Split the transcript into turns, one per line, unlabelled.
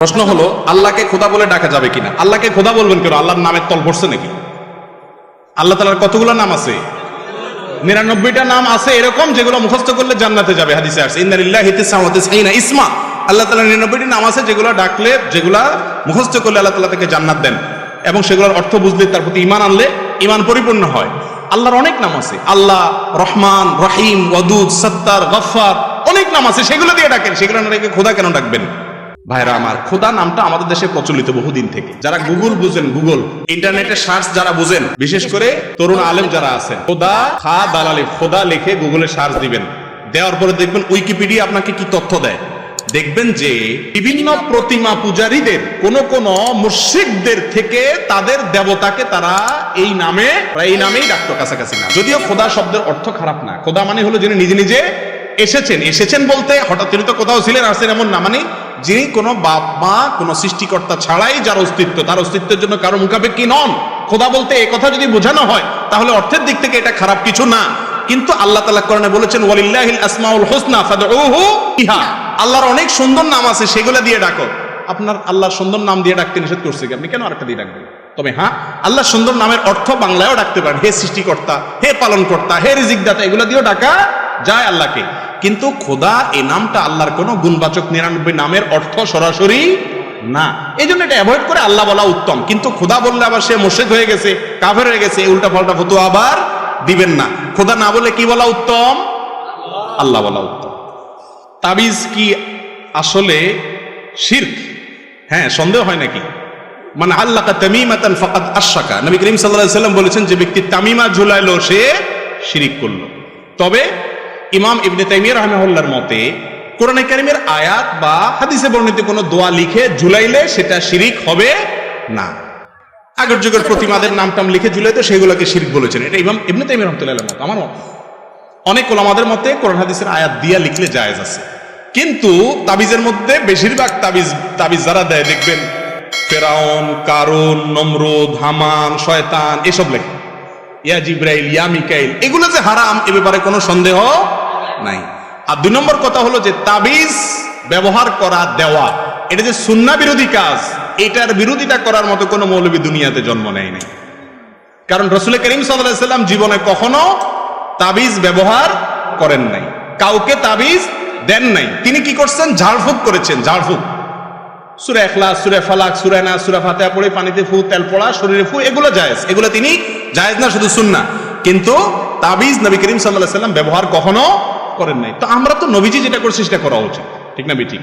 প্রশ্ন হলো, আল্লাহকে খোদা বলে ডাকা যাবে কিনা? আল্লাহকে খোদা বলবেন কেন? আল্লাহর নামের তল পড়ছে নাকি? আল্লাহ তালার কতগুলো নাম আছে? নিরানব্বইটা নাম আছে এরকম যেগুলো মুখস্থ করলে জান্নাতে যাবে, হাদিসে আসছে। সাইনা ইসমা। আল্লাহ তাআলা নিরানব্বইটি নাম আছে যেগুলো ডাকলে, যেগুলা মুখস্থ করলে আল্লাহ তাআলা তাকে জান্নাত দেন। এবং সেগুলোর অর্থ বুঝলে তার প্রতি ইমান আনলে ইমান পরিপূর্ণ হয়। আল্লাহর অনেক নাম আছে। আল্লাহ, রহমান, রহিম, ওয়াদুদ, সত্তার গফার অনেক নাম আছে, সেগুলো দিয়ে ডাকেন। সেগুলো না খোদা কেন ডাকবেন? ভাইরা আমার, খোদা নামটা আমাদের দেশে প্রচলিত বহুদিন থেকে। যারা গুগল বুঝেন, গুগল। ইন্টারনেটে সার্চ যারা বুঝেন, বিশেষ করে তরুণ আলেম যারা আছেন, খোদা খা দালালি, খোদা লিখে গুগলে সার্চ দিবেন। দেওয়ার পরে দেখবেন উইকিপিডিয়া আপনাকে কি তথ্য দেয়? দেখবেন যে বিভিন্ন প্রতিমা পূজারীদের, কোন কোন মুর্শিকদের থেকে তাদের দেবতাকে তারা এই নামে এই নামেই ডাকতো কাছাকাছি না যদিও খোদা শব্দের অর্থ খারাপ না। খোদা মানে হলো যিনি নিজে নিজে এসেছেন। এসেছেন বলতে হঠাৎ তিনি তো কোথাও ছিলেন আসেন এমন না। মানে যিনি কোনো বাপ মা, কোনো সৃষ্টিকর্তা ছাড়াই যার অস্তিত্ব, তার অস্তিত্বের জন্য কারও মুখাপেক্ষি নন। খোদা বলতে এই কথা যদি বোঝানো হয়, তাহলে অর্থের দিক থেকে এটা খারাপ কিছু না। কিন্তু আল্লাহ তাআলা কোরআনে বলেছেন, ওয়ালিল্লাহিল আসমাউল হুসনা বিহা আল্লাহর অনেক সুন্দর নাম আছে, সেগুলো দিয়ে ডাকো। আপনার আল্লাহর সুন্দর নাম দিয়ে ডাকতে নিষেধ করছে কি? আপনি কেন আরেকটা দিয়ে ডাকবেন? তবে হ্যাঁ আল্লাহর সুন্দর নামের অর্থ বাংলায়ও ডাকতে পারেন। হে সৃষ্টিকর্তা, হে পালনকর্তা, হে রিজিকদাতা, এগুলো দিয়েও ডাকা যায় আল্লাহকে। কিন্তু খোদা এই নামটা আল্লাহর কোনো গুণবাচক নিরানব্বই নামের অর্থ সরাসরি না। এই জন্য এটা অ্যাভয়েড করে আল্লাহ বলা উত্তম। কিন্তু খোদা বললে আবার সে মোশেক হয়ে গেছে, কাফের হয়ে গেছে উল্টা পাল্টা ফতুয়া আবার দিবেন না। খোদা না বলে কি বলা উত্তম? আল্লাহ বলা উত্তম। তাবিজ কি আসলে শির্ক? হ্যাঁ সন্দেহ হয় নাকি? মানে আল্লাহ তামিমাতান ফাকাদ আশাকা নবী করিম আলাইহি সাল্লাম বলেছেন, যে ব্যক্তি তামিমা ঝুলাইলো, সে শিরিক করল। তবে ইমাম ইবনে তাইমিয়া রাহমাহুল্লাহর মতে, কোরআনে কারিমের আয়াত বা হাদিসে বর্ণিত কোনো দোয়া লিখে ঝুলাইলে সেটা শিরিক হবে না। আগের যুগের প্রতিমাদের নাম টাম লিখে ঝুলাইতে সেগুলোকে শিরিক বলেছেন। এটা ইমাম ইবনে তাইমিয়া রহমতুল্লাহ মত, আমার মত। অনেক ওলামাদের মতে কোরআন হাদিসের আয়াত দিয়া লিখলে জায়েজ আছে। কিন্তু তাবিজের মধ্যে বেশিরভাগ তাবিজ তাবিজ যারা দেয়, দেখবেন ফেরাউন, কারুন, নমরুদ, হামান, শয়তান, এসব লেখে। ইয়া জিব্রাইল, ইয়া মিকাইল, এগুলো যে হারাম, এ ব্যাপারে কোনো সন্দেহ নাই। আর দুই নম্বর কথা হলো যে তাবিজ ব্যবহার করা দেওয়া, এটা যে সুন্না বিরোধী কাজ, এটার বিরোধিতা করার মতো কোনো মৌলবী দুনিয়াতে জন্ম নেয় নাই। কারণ রসুল করিম সাল্লাম জীবনে কখনো তাবিজ ব্যবহার করেন নাই। কাউকে তাবিজ দেন নাই। তিনি কি করছেন? ঝাড়ফুঁক করেছেন, ঝাড়ফুঁক। সুরে এখলা সুরে ফালাক, সুরে না সুরে ফাতেহা পড়ে পানিতে ফু, তেল পড়া, শরীরে ফু, এগুলো জায়েজ। এগুলো তিনি জায়েজ না, শুধু সুন্না কিন্তু তাবিজ নবী করিম সাল্লাহ সাল্লাম ব্যবহার কখনো করেন নাই। তো আমরা তো নবীজি যেটা করছি সেটা করা উচিত। ঠিক না, বেঠিক?